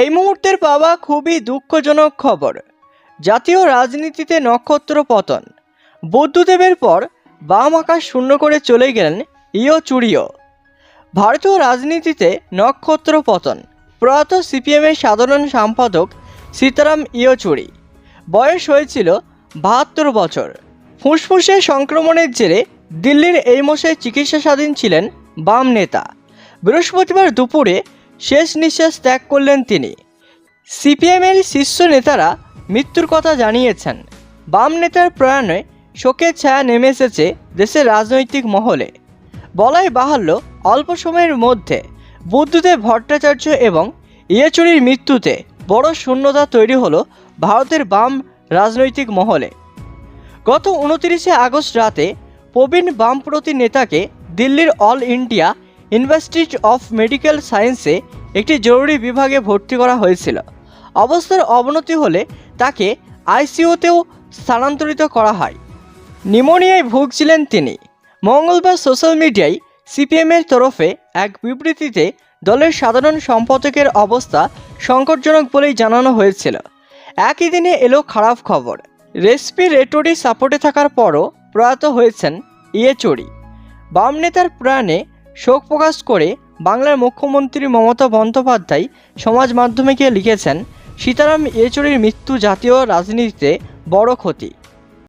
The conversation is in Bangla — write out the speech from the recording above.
এই মুহূর্তের পাওয়া খুবই দুঃখজনক খবর। জাতীয় রাজনীতিতে নক্ষত্র পতন। বুদ্ধদেবের পর বাম আকাশ শূন্য করে চলে গেলেন ইয় চুরিও ভারতীয় রাজনীতিতে নক্ষত্র পতন। প্রয়াত সিপিএমের সাধারণ সম্পাদক সীতারাম ইয়চুরি বয়স হয়েছিল বাহাত্তর বছর। ফুসফুসে সংক্রমণের জেরে দিল্লির এই মশায় চিকিৎসাধীন ছিলেন বাম নেতা। বৃহস্পতিবার দুপুরে শেষ নিঃশ্বাস ত্যাগ করলেন তিনি। সিপিএমের শীর্ষ নেতারা মৃত্যুর কথা জানিয়েছেন। বাম নেতার প্রয়াণে শোকের ছায়া নেমে এসেছে দেশের রাজনৈতিক মহলে। বলাই বাহাল্য, অল্প সময়ের মধ্যে বুদ্ধদেব ভট্টাচার্য এবং ইয়েচুরির মৃত্যুতে বড় শূন্যতা তৈরি হলো ভারতের বাম রাজনৈতিক মহলে। গত উনতিরিশে আগস্ট রাতে প্রবীণ বামপন্থী নেতাকে দিল্লির All India Institute of Medical সায়েন্সে একটি জরুরি বিভাগে ভর্তি করা হয়েছিল। অবস্থার অবনতি হলে তাকে আইসিইউতেও স্থানান্তরিত করা হয়। নিমোনিয়ায় ভুগছিলেন তিনি। মঙ্গলবার সোশ্যাল মিডিয়ায় সিপিএমের তরফে এক বিবৃতিতে দলের সাধারণ সম্পাদকের অবস্থা সংকটজনক বলেই জানানো হয়েছিল। একই দিনে এলো খারাপ খবর। রেসপিরেটরি সাপোর্টে থাকার পরও প্রয়াত হয়েছেন ইয়েচুরি। বাম নেতার প্রাণে শোক প্রকাশ করে বাংলার মুখ্যমন্ত্রী মমতা বন্দ্যোপাধ্যায় সমাজ মাধ্যমে লিখেছেন, সীতারাম ইয়েচুরির মৃত্যু জাতীয় রাজনীতিতে বড় ক্ষতি।